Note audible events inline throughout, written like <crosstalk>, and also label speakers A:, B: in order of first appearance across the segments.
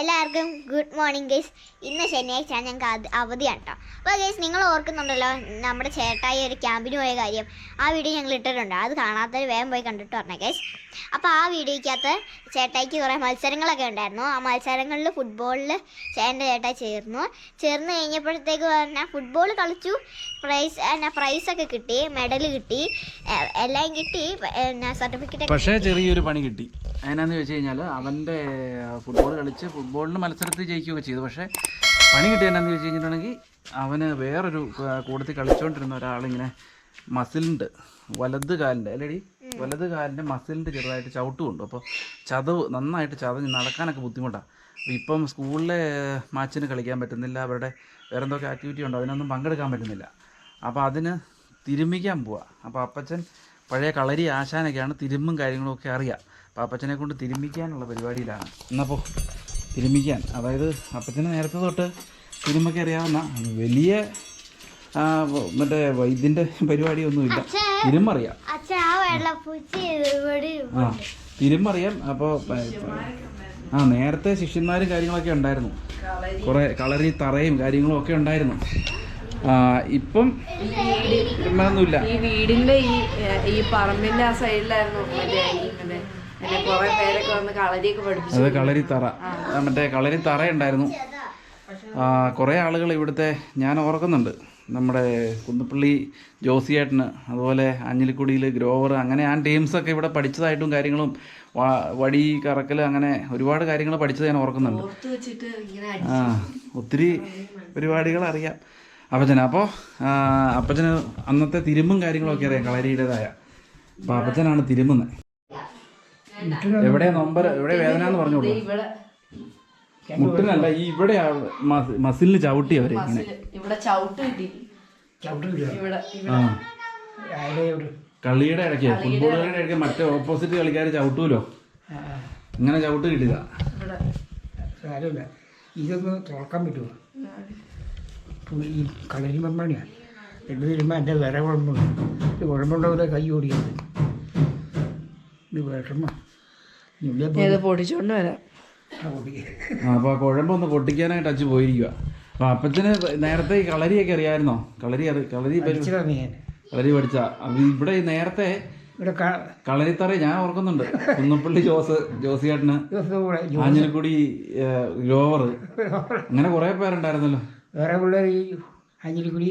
A: എല്ലാവർക്കും good morning guys ഇന്ന് ശനിയാഴ്ച ഞങ്ങൾക്ക് അത് അവധിയാണ് കേട്ടോ അപ്പോൾ ഗൈസ് നിങ്ങൾ ഓർക്കുന്നുണ്ടല്ലോ നമ്മുടെ ചേട്ടായി ഒരു ക്യാമ്പിന് പോയ കാര്യം. ആ വീഡിയോ ഞങ്ങൾ ഇട്ടിട്ടുണ്ട്. അത് കാണാത്തവർ വേഗം പോയി കണ്ടിട്ട് പറഞ്ഞേ ഗൈസ് അപ്പോൾ ആ വീഡിയോയ്ക്കകത്ത് ചേട്ടായിക്ക് കുറേ മത്സരങ്ങളൊക്കെ ഉണ്ടായിരുന്നു. ആ മത്സരങ്ങളിൽ ഫുട്ബോളിൽ ചേട്ടന്റെ ചേട്ടായി ചേർന്നു. ചേർന്ന് കഴിഞ്ഞപ്പോഴത്തേക്ക് പറഞ്ഞാൽ ഫുട്ബോൾ കളിച്ചു. പ്രൈസ് എന്നാ പ്രൈസൊക്കെ കിട്ടി മെഡൽ കിട്ടി. എല്ലാം കിട്ടി. എന്നാ സർട്ടിഫിക്കറ്റ്
B: പക്ഷേ ചെറിയൊരു പണി കിട്ടി. അതിനാന്ന് ചോദിച്ചു കഴിഞ്ഞാൽ അവന്റെ ഫുട്ബോൾ കളിച്ച് ഫുട്ബോളിന് മത്സരത്തിൽ ജയിക്കുകയൊക്കെ ചെയ്തു. പക്ഷേ പണി കിട്ടിയ എന്നാന്ന് ചോദിച്ചു കഴിഞ്ഞിട്ടുണ്ടെങ്കിൽ അവന് വേറൊരു കൂട്ടത്തിൽ കളിച്ചുകൊണ്ടിരുന്ന ഒരാളിങ്ങനെ മസിലിന്റെ വലത് കാലിന്റെ അല്ലേടി? വലത് കാലിന്റെ മസിലിന്റെ ചെറുതായിട്ട് ചവിട്ട് കൊണ്ടു അപ്പോൾ ചതവ് നന്നായിട്ട് ചതഞ്ഞ് നടക്കാനൊക്കെ ബുദ്ധിമുട്ടാണ് അപ്പോൾ ഇപ്പം സ്കൂളിലെ മാച്ചിന് കളിക്കാൻ പറ്റുന്നില്ല അവരുടെ വേറെ എന്തൊക്കെ ആക്ടിവിറ്റി ഉണ്ടോ അതിനൊന്നും പങ്കെടുക്കാൻ പറ്റുന്നില്ല. അപ്പോൾ അതിന് തിരുമ്മിക്കാൻ പോവാം. അപ്പോൾ അപ്പച്ചൻ പഴയ കളരി ആശാനൊക്കെയാണ് തിരുമ്പും കാര്യങ്ങളും ഒക്കെ അറിയാം. അപ്പോൾ അപ്പച്ചനെ കൊണ്ട് തിരുമ്മിക്കാനുള്ള പരിപാടിയിലാണ്. എന്നപ്പോൾ തിരുമ്മിക്കാൻ അതായത് അപ്പച്ചന് നേരത്തെ തൊട്ട് തിരുമ്പൊക്കെ അറിയാവുന്ന വലിയ മറ്റേ വൈദ്യന്റെ പരിപാടിയൊന്നുമില്ല. തിരുമ്മറിയാം
A: അച്ഛൻ ആ
B: തിരുമ്മറിയാം അപ്പോൾ ആ നേരത്തെ ശിഷ്യന്മാരും കാര്യങ്ങളൊക്കെ ഉണ്ടായിരുന്നു. കുറേ കളറി തറയും കാര്യങ്ങളും ഒക്കെ ഉണ്ടായിരുന്നു. ആ, ഇപ്പം
C: ഈ വീടിന്റെ ഈ ഈ പറമ്പിന്റെ ആ സൈഡിലായിരുന്നു കുറെ പേരൊക്കെ വന്ന് കളരിയൊക്കെ പഠിപ്പിച്ചു.
B: അത് കളരി തറ മറ്റേ കളരി തറ ഉണ്ടായിരുന്നു കുറേ ആളുകൾ ഇവിടുത്തെ ഞാൻ ഓർക്കുന്നുണ്ട്. നമ്മുടെ കുന്നപ്പള്ളി ജോസിയേട്ടന് അതുപോലെ അഞ്ഞിലിക്കുടിയിൽ ഗ്രോവർ അങ്ങനെ ആ ടീംസൊക്കെ ഇവിടെ പഠിച്ചതായിട്ടും കാര്യങ്ങളും വടി കറക്കൽ അങ്ങനെ ഒരുപാട് കാര്യങ്ങൾ പഠിച്ചത് ഞാൻ ഓർക്കുന്നുണ്ട്. ആ ഒത്തിരി പരിപാടികൾ അറിയാം. അപ്പച്ചന് അപ്പോൾ അപ്പച്ചന് അന്നത്തെ തിരുമ്പും കാര്യങ്ങളൊക്കെ അറിയാം കളരിയുടേതായ. അപ്പോൾ അപ്പച്ചനാണ് തിരുമുന്നത് എവിടെ നൊമ്പര എവിടെ വേദന എന്ന് പറഞ്ഞോളൂ
C: ഇവിടെ
B: മുട്ടിനല്ല ഈ ഇവിടെ മസിലിന് ചവിട്ടി
C: അവർ ഇവിടെ ചവിട്ട് കിട്ടി.
B: കളിയുടെ ഇടയ്ക്ക് ഫുട്ബോൾ കളിയുടെ ഇടയ്ക്ക് മറ്റേ ഓപ്പോസിറ്റ് കളിക്കാർ ചവിട്ടൂലോ? ഇങ്ങനെ ചവിട്ട് കിട്ടിയതാ.
C: ഇവിടെ.
D: സാരമില്ല. ഇതൊന്ന് തുറക്കാൻ പറ്റുമോ? ഈ കളരി മമ്മാണിയാണ് എന്ന് വരുമ്പോൾ എന്റെ വിര കുഴമ്പുണ്ട് കുഴമ്പുണ്ടാവില്ല കൈ ഓടിയത് ഇത് വിഷമ.
C: ഇത് പൊടിച്ചോണ്ട് വരാം.
B: ആ അപ്പോൾ കുഴമ്പൊന്ന് പൊട്ടിക്കാനായിട്ട് അച്ഛൻ പോയിരിക്കുക അപ്പോൾ അപ്പച്ചന് നേരത്തെ ഈ കളരിയൊക്കെ അറിയാമായിരുന്നോ കളരി അറി കളരി കളരി പഠിച്ച. അപ്പൊ ഇവിടെ ഈ നേരത്തെ കളരിത്തറ ഞാൻ ഓർക്കുന്നുണ്ട്. കുന്നപ്പള്ളി ജോസ് ജോസിയേട്ടന് ആഞ്ഞിലിക്കുടി ഗ്രോവർ. അങ്ങനെ കുറേ പേരുണ്ടായിരുന്നല്ലോ.
D: വേറെ പിള്ളേർ ഈ അഞ്ഞിലിക്കുടി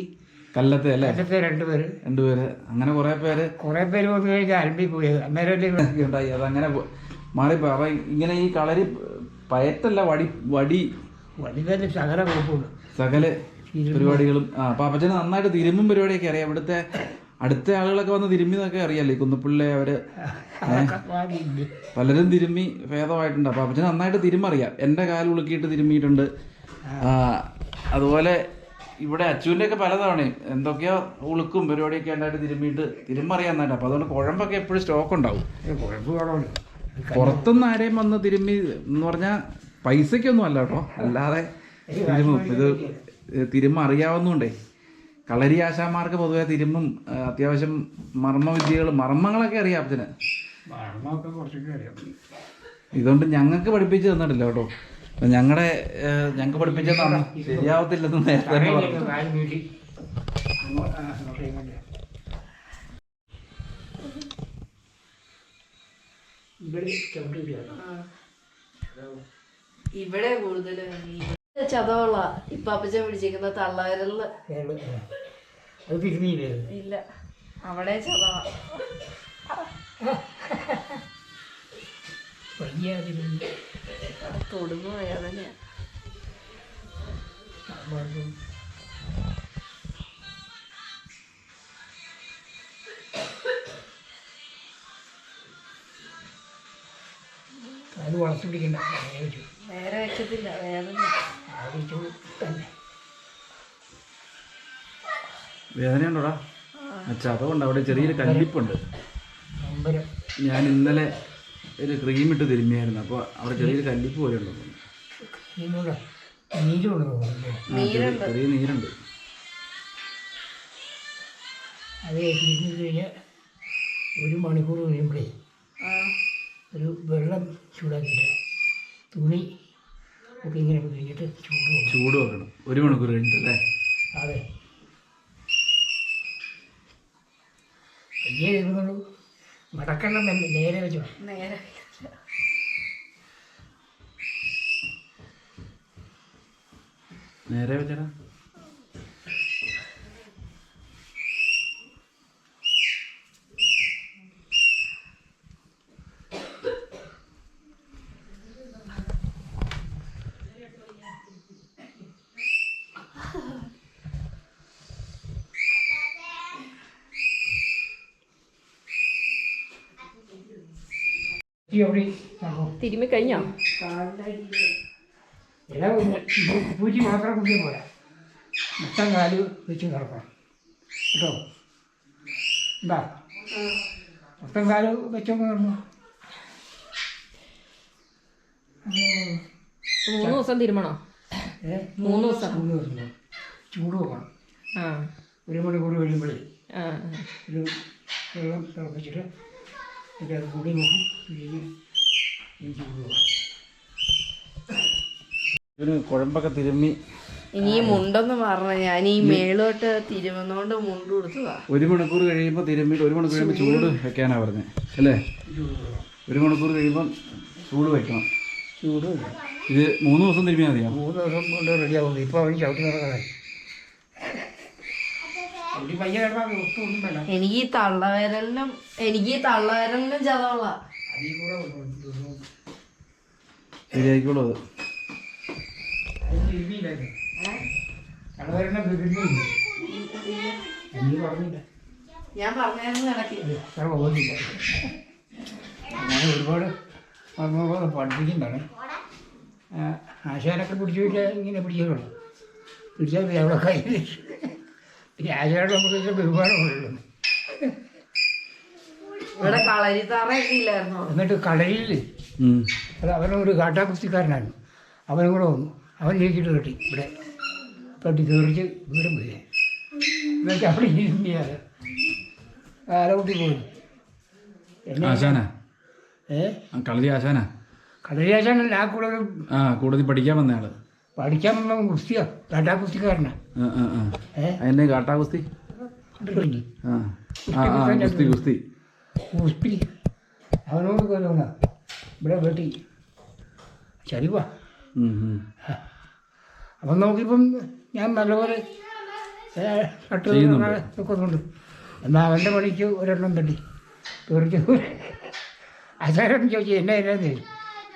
B: കല്ലത്തെ അല്ലേ?
D: കല്ലത്തെ രണ്ടുപേര്
B: രണ്ടുപേര് അങ്ങനെ കുറേ പേര്
D: കുറേ പേര് വന്നു കഴിഞ്ഞാൽ അലമ്പി പോയത് അന്നേരം <laughs>
B: ഉണ്ടായി. അതങ്ങനെ പോ- മാറിപ്പോ ഇങ്ങനെ ഈ കളരി പയറ്റല്ല വടി വടി.
D: വടി ശകല
B: സകല പരിപാടികളും. ആ അപ്പൊ അപ്പച്ചന് നന്നായിട്ട് തിരുമ്പും പരിപാടിയൊക്കെ അറിയാം. ഇവിടുത്തെ അടുത്ത ആളുകളൊക്കെ വന്ന് തിരുമ്മിന്നൊക്കെ അറിയാലേ കുന്നപ്പിള്ളി
D: അവർ.
B: പലരും തിരുമ്മി ഭേദമായിട്ടുണ്ട്. അപ്പൊ അപ്പച്ചന് നന്നായിട്ട് തിരുമറിയാം എന്റെ കാൽ ഉളുക്കിയിട്ട് തിരുമ്മിയിട്ടുണ്ട്. ആ, അതുപോലെ ഇവിടെ അച്ചുവിന്റെ ഒക്കെ പലതവണയും എന്തൊക്കെയോ ഉളുക്കും പരിപാടിയൊക്കെ ഉണ്ടായിട്ട് തിരുമ്മിയിട്ട് തിരുമറിയാൻ നന്നായിട്ട്. അപ്പൊ അതുകൊണ്ട് കുഴമ്പൊക്കെ എപ്പോഴും സ്റ്റോക്ക് ഉണ്ടാവും.
D: കുഴമ്പ്
B: പുറത്തുനിന്ന് ആരെയും വന്ന് തിരുമ്മി എന്ന് പറഞ്ഞാൽ പൈസക്കൊന്നും അല്ല കേട്ടോ. അല്ലാതെ തിരുമ്മും ഇത് തിരുമ്മ അറിയാവുന്നുണ്ടേ കളരി ആശാമാർക്ക് പൊതുവെ തിരുമ്മും അത്യാവശ്യം മർമ്മവിദ്യകൾ മർമ്മങ്ങളൊക്കെ അറിയാം അപ്പത്തിന് ഇതുകൊണ്ട് ഞങ്ങൾക്ക് പഠിപ്പിച്ച് തന്നിട്ടില്ല കേട്ടോ. ഞങ്ങളുടെ ഞങ്ങൾക്ക് പഠിപ്പിച്ചതാണ് ശരിയാവത്തില്ലെന്ന് നേരത്തെ പറഞ്ഞു.
D: ഇവിടെ ചവിട്ടിയില്ല
C: ഇവിടെ കൂടുതൽ ചതവുള്ള ഇപ്പൊ അപ്പച്ച പിടിച്ചിരിക്കുന്ന തള്ളവരൽ
D: അത് തിരുമിയില്ലേ
C: ഇല്ല. അവിടെ ചതവ.
D: തൊടുന്നു
C: തൊടുമ്പോ
D: വളർത്തി പിടിക്കണ്ട വേറെ വെച്ചു.
C: നേരെ വെക്കത്തില്ല വേദന
D: ആ വെച്ചു തന്നെ
B: വേദനയുണ്ടോടാ? അച്ഛാ അതുകൊണ്ട് അവിടെ ചെറിയൊരു കല്ലിപ്പുണ്ട്. ഞാൻ ഇന്നലെ ഒരു ക്രീം ഇട്ട് തിരുമ്മിയായിരുന്നു അപ്പോൾ അവിടെ ചെറിയൊരു കല്ലിപ്പ് പോലെ ഉണ്ടോ? ചെറിയ നീരുണ്ട്.
D: അത് കഴിഞ്ഞാൽ ഒരു മണിക്കൂർ കഴിയുമ്പോഴേ
C: ആ.
D: ഒരു വെള്ളം ചൂടാക്കിയിട്ട് തുണി ഒക്കെ ഇങ്ങനെ കഴിഞ്ഞിട്ട് ചൂട്.
B: ചൂട് വെക്കണം. ഒരു മണിക്കൂർ കഴിഞ്ഞിട്ടല്ലേ?
D: അതെ. വലിയ ഇരുന്നുള്ളൂ മടക്കണം തന്നെ നേരെ വെച്ചോ.
C: നേരെ
B: നേരെ വെച്ചടാ
D: നടക്കും
C: കഴിഞ്ഞോ?
D: പൂച്ചി മാത്രം കുടിയ പോരാ. മൊത്തം കാൽ വെച്ച് കിടക്കണം കേട്ടോ? എന്താ മൊത്തം കാൽ വെച്ചൊക്കെ കിടന്നു
C: മൂന്ന് ദിവസം തിരുമണോ? മൂന്ന് ദിവസം.
D: മൂന്ന് ദിവസം ചൂട് പോകണം
C: ആ.
D: ഒരു മണിക്കൂർ കഴിയുമ്പോഴേ
C: ആ.
D: ഒരു വെള്ളം തിളപ്പിച്ചിട്ട് എന്നിട്ട് അത് കൂടി നോക്കും.
B: ഒരു കുഴമ്പൊക്കെ തിരുമ്മി.
C: ഇനി മുണ്ടെന്ന് പറഞ്ഞ ഞാൻ ഈ മേളോട്ട് തിരുമുന്നോണ്ട് മുണ്ട് കൊടുത്തതാ.
B: ഒരു മണിക്കൂർ കഴിയുമ്പോൾ തിരുമ്മിയിട്ട് ഒരു മണിക്കൂർ കഴിയുമ്പോൾ ചൂട് വെക്കാനാ പറഞ്ഞത് അല്ലേ? ഒരു മണിക്കൂർ കഴിയുമ്പോ ചൂട് വെക്കണം.
D: ചൂട്.
B: ഇത് മൂന്ന് ദിവസം തിരുമ്മിയാൽ മതിയോ?
D: മൂന്ന് ദിവസം കൊണ്ട് റെഡിയാവും ഇപ്പോൾ അവന് ചവിട്ടി നടക്കാനായി.
C: എനിക്ക് ഈ തള്ളവിരലിനും എനിക്ക് ഈ തള്ളവിരലിനും ചതവുള്ള.
B: ശരിയായിക്കോളൂ അത്.
C: ഞാൻ പറഞ്ഞായിരുന്നു
D: ഞാൻ ഒരുപാട് പഠിപ്പിക്കുന്നതാണ്. ആ, ആശാനൊക്കെ പിടിച്ചു ഇങ്ങനെ പിടിക്കുള്ളൂ പിടിച്ചാൽ അവിടെ കയ്യിൽ നമുക്ക് ഇതിൽ ബഹുമാനമുള്ളൂ
C: ഇവിടെ കളരിത്തറയൊക്കെ ഇല്ലായിരുന്നു
D: എന്നിട്ട്
B: ഉം.
D: അത് അവനൊരു കാട്ടാക്കുസ്തിക്കാരനായിരുന്നു. അവനും കൂടെ വന്നു. അവൻ ജയിച്ചിട്ട് കെട്ടി ഇവിടെ. കെട്ടി കയറിച്ച് വീടും പോയി എന്നുവെച്ചാൽ അവിടെ ഇരുന്നിയാൽ ആലകുട്ടി പോയി എന്നെ.
B: ആശാനാ?
D: കളരി
B: ആ, കളരി ആശാനാ?
D: കടലിയാശാനല്ല ആ കൂടുതൽ ഒരു
B: ആ കൂടുതൽ പഠിക്കാൻ വന്ന ആൾ
D: പഠിക്കാൻ വന്ന കുസ്തിയാ
B: ആ
D: ഏ?
B: അതിന്റെ കാട്ടാ കുസ്തി കുസ്തി കുസ്തി
D: കുസ്തി അവനോട് കൊല്ലുന്ന ഇവിടെ വെട്ടി. ചരിവാ. അപ്പം നോക്കിയപ്പം ഞാൻ നല്ലപോലെ
B: ചെയ്യുന്നുണ്ട്.
D: നിൽക്കുന്നുണ്ട് എന്നാൽ അവന്റെ പണിക്ക് ഒരെണ്ണം തട്ടി. തീർച്ചു അസാരം ചോദിച്ചു എന്നെ എന്നാന്ന്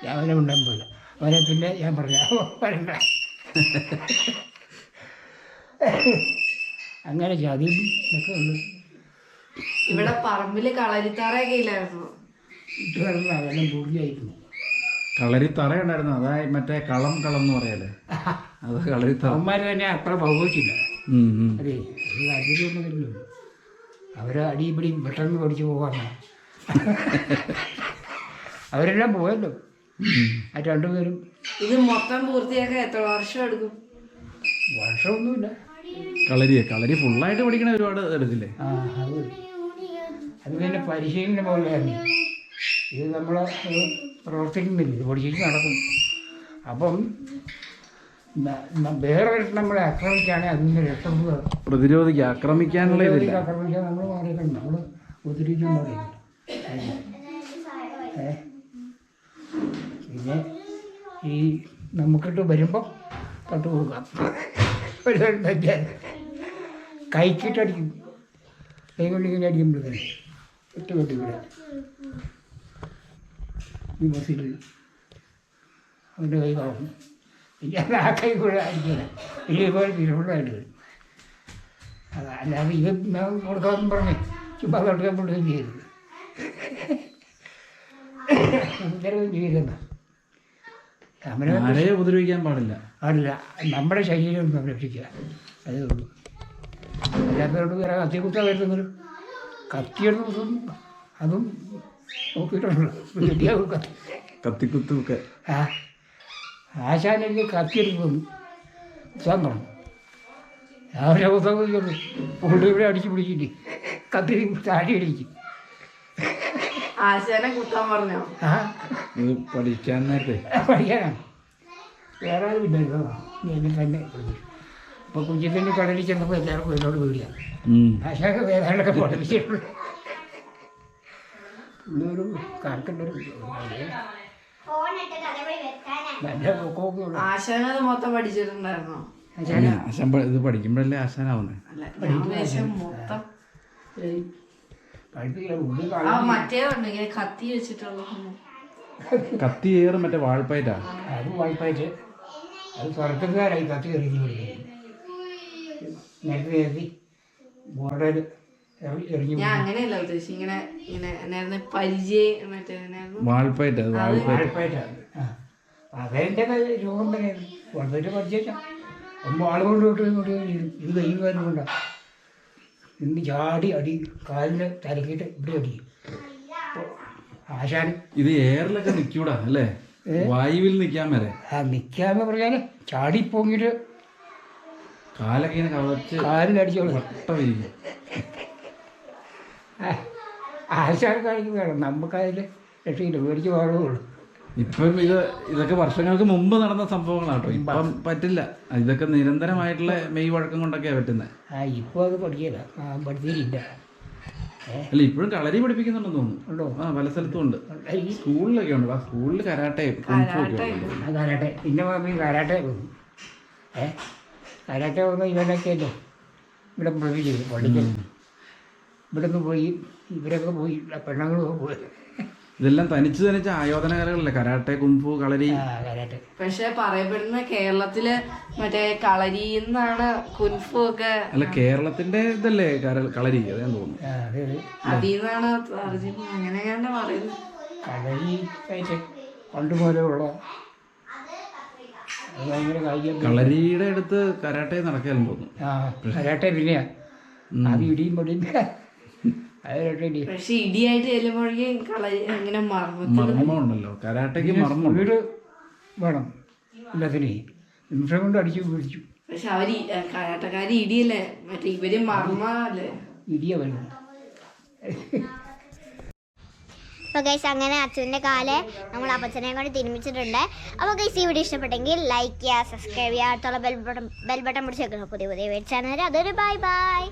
D: ഞാൻ അവനെ ഉണ്ടാകുമ്പോൾ അവനെ പിന്നെ ഞാൻ പറഞ്ഞു "അവൻ വരണ്ട. അങ്ങനെ ജാതി ഒക്കെ
C: ഇവിടെ പറമ്പിൽ കളരിത്തറയൊക്കെ ഇല്ലായിരുന്നു
D: ഇത് കിടന്ന് അതെല്ലാം പൂർത്തിയായിരുന്നു
B: കളരി തറയുണ്ടായിരുന്നു അതായത് മറ്റേ കളം കളം എന്ന് പറയല്ലേ? അത് കളരി തറ
D: അവന്മാർ തന്നെ അത്ര ഭൗതിച്ചില്ല
B: ഉം, ഉം.
D: അതെ അവർ അടിപിടിയും പെട്ടെന്ന് പഠിച്ചു പോകാമെന്നാ അവരെല്ലാം പോയല്ലോ. ആ രണ്ടുപേരും
C: ഇത് മൊത്തം പൂർത്തിയാക്കാൻ എത്ര വർഷം എടുക്കും?
D: വർഷമൊന്നുമില്ല.
B: കളരിയെ കളരി ഫുള്ളായിട്ട് പഠിക്കണ ഒരുപാട് എടുക്കില്ലേ
D: ആ അത്. അത് പിന്നെ പരിശീലനം പോലെയാണ്. ഇത് നമ്മൾ പ്രവർത്തിക്കുന്നില്ല. ഇത് പഠിച്ചിട്ട് നടക്കും. അപ്പം വേറെ നമ്മളെ ആക്രമിക്കുകയാണെങ്കിൽ അതിന് രക്ഷപ്പെടുക.
B: പ്രതിരോധിക്കുക ആക്രമിക്കാനുള്ള ഇതില്ല.
D: ആക്രമിക്കാൻ നമ്മൾ മാറിയിട്ടുണ്ട്. നമ്മൾ ഒത്തിരിക്കും മാറിയിട്ടുണ്ട്. ഏ? പിന്നെ ഈ നമുക്കിട്ട് വരുമ്പോൾ തൊട്ട് കൊടുക്കാം. തെറ്റാ. കൈക്കിട്ടടിക്കും. കൈ കൊണ്ട് ഇങ്ങനെ അടിക്കുമ്പോഴേ ഇട്ട് കെട്ടി ഇവിടെ ഈ ബസ്സിൽ അവന്റെ കൈ കാണും പിന്നെ ആ കൈ കൂടെ അടിക്കണം ഇതുപോലെ തിരുവള്ളായിട്ട് വരും. അതല്ലാതെ അല്ലാതെ ഇത് കൊടുക്കാമെന്ന് പറഞ്ഞ് ചുമ്മാ കൊടുക്കാൻ കൊടുക്കുകയും ചെയ്യരുത് ചെയ്യരുത് അവനെ
B: ആരെയും ഉപദ്രവിക്കാൻ പാടില്ല.
D: പാടില്ല. നമ്മുടെ ശരീരം സംരക്ഷിക്കുക അതേ ഉള്ളൂ. അല്ലാത്തവരോട് വേറെ കത്തി കുത്താൻ വരുന്നൊരു കത്തിയെടുത്തും അതും നോക്കിയിട്ടുണ്ടല്ലോ കിട്ടിയാൽ കത്തി.
B: കത്തിക്കുത്തൊക്കെ
D: ആ. ആശാനെനിക്ക് കത്തിയെടുത്ത് തന്നു രാവിലെ പുസ്തകം പുള്ളി ഇവിടെ അടിച്ചു പിടിച്ചിട്ട് കത്തി താടി അടിക്കും
C: ആശാനെ കുത്താൻ പറഞ്ഞോ?
D: ആ.
B: പഠിക്കാൻ നേരത്തെ
D: പഠിക്കാനാ? വേറെ ആരും ഇല്ലല്ലോ എന്നെ തന്നെ അപ്പോൾ കുഞ്ഞിന്റെ കടലിൽ ചെന്നപ്പോൾ എല്ലാവർക്കും എന്നോട് പേടിയാണ്
B: ഉം.
D: പക്ഷേ വേദനകളൊക്കെ പഠിപ്പിച്ചിട്ടുള്ളൂ പുള്ളിയൊരു
C: ആശാനത് മൊത്തം പഠിച്ചിട്ടുണ്ടായിരുന്നോ?
B: ആശാൻ ഇത് പഠിക്കുമ്പോഴല്ലേ ആശാനാവുന്നത്
C: മൊത്തം ഇങ്ങനെ കത്തി വെച്ചിട്ടുള്ള.
B: കത്തി ഏറും മറ്റേ വാഴപ്പയറ്റാ
D: അത് വാഴപ്പയറ്റ് അത് തുറക്കുന്നവരായി കത്തി എറിഞ്ഞു കൊടുക്കുന്നത് നേരത്തെ നേരത്തെ ബോർഡർ എറിഞ്ഞു
C: ഞാൻ അങ്ങനെയല്ല ഉദ്ദേശിച്ചത്. ഇങ്ങനെ ഇങ്ങനെ എന്നായിരുന്നു പരിചയം മറ്റേ
D: ആ. അതെന്റെ രോഗം തന്നെയാണ് വളരെ പരിചയം ഒന്നും ആളുകൊണ്ട് തൊട്ട് ഇങ്ങോട്ട് ഇത് കഴിയുമ്പോൾ കൊണ്ടാണ് ഇന്ന് ചാടി അടി കാലിന് തലക്കിട്ട് ഇവിടെ അടി. ആശാൻ
B: ഇത് എയറിലൊക്കെ നിൽക്കൂടാ അല്ലേ? വായുവിൽ നിൽക്കാൻ വരെ.
D: ആ നിൽക്കാന്ന് പറഞ്ഞാൽ ചാടി പോങ്ങിട്ട്
B: കാലൊക്കെ ഇങ്ങനെ കളച്ച്
D: കാലിലടിച്ചോളൂ
B: വട്ടമിരിക്കും
D: വേണം. നമുക്കതിൽ രക്ഷയില്ല. മേടിച്ച് പാടുള്ളൂ.
B: ഇപ്പം ഇത് ഇതൊക്കെ വർഷങ്ങൾക്ക് മുമ്പ് നടന്ന സംഭവങ്ങളാട്ടോ. ഇപ്പം പറ്റില്ല. ഇതൊക്കെ നിരന്തരമായിട്ടുള്ള മെയ് വഴക്കം കൊണ്ടൊക്കെയാ പറ്റുന്നത്
D: ആ ഇപ്പോൾ അത് പഠിക്കില്ല പഠിച്ചിട്ടില്ല
B: അല്ല ഇപ്പോഴും കളരി പഠിപ്പിക്കുന്നുണ്ടെന്ന് തോന്നുന്നു. ആ പല സ്ഥലത്തും ഉണ്ട്.
D: ഈ
B: സ്കൂളിലൊക്കെ ഉണ്ട്. ആ സ്കൂളിൽ കരാട്ടെ
D: കരാട്ടെ. പിന്നെ പറഞ്ഞ് കരാട്ടെ. ഏ? കരാട്ടെ പോകുന്ന ഇവനൊക്കെ അല്ലേ ഇവിടെ പഠിപ്പിച്ചത് പഠിക്കുന്നു ഇവിടെ നിന്ന് പോയി ഇവരൊക്കെ പോയി പെണ്ണുങ്ങളൊക്കെ പോയി.
B: ഇതെല്ലാം തനിച്ച് തനിച്ച് ആയോധന കലകളല്ലേ കരാട്ടെ കുംഫു കളരി.
C: പക്ഷെ പറയപ്പെടുന്ന കേരളത്തിൽ മറ്റേ കളരി എന്നാണ് കുൻഫു ഒക്കെ
B: അല്ല കേരളത്തിന്റെ ഇതല്ലേ? കളരി അതേ തോന്നുന്നു.
C: അതിന്നാണ് അങ്ങനെയാണ് പറയുന്നത്.
D: കളരി
B: കളരിയുടെ അടുത്ത് കരാട്ടെ നടക്കാൻ തോന്നുന്നു.
D: ആ കരാട്ടെ പിന്നെയാ. അത് ഇടിയും പൊടിയും അത് രട്ടെ ഇടി.
C: പക്ഷെ ഇടിയായിട്ട് ചെല്ലുമ്പോഴേക്കും കളരി ഇങ്ങനെ മർമ്മത്തിൽ
B: മർമ്മം ഉണ്ടല്ലോ കരാട്ടയ്ക്ക് മർമ്മം
D: വീട് വേണം. എല്ലാത്തിനെ നിമിഷം കൊണ്ട് അടിച്ചു പിടിച്ചു.
C: പക്ഷെ അവർ കരാട്ടക്കാര് ഇടിയല്ലേ? മറ്റേ ഇവർ മർമ്മല്ലേ?
D: ഇടിയ വരുന്നു
A: അപ്പോൾ ഗൈസ് അങ്ങനെ അച്ഛന്റെ കാൽ നമ്മൾ അപ്പച്ചനെ കൊണ്ട് തിരുമിച്ചിട്ടുണ്ട്. അപ്പോൾ ഗൈസ് ഈ വീഡിയോ ഇഷ്ടപ്പെട്ടെങ്കിൽ ലൈക്ക് ചെയ്യുക സബ്സ്ക്രൈബ് ചെയ്യുക അടുത്തുള്ള ബെൽ ബട്ടൺ ബെൽ ബട്ടൺ പിടിച്ച് വെക്കണം പുതിയ പുതിയ വീഡിയോ ചാനൽ അതൊരു ബൈ ബൈ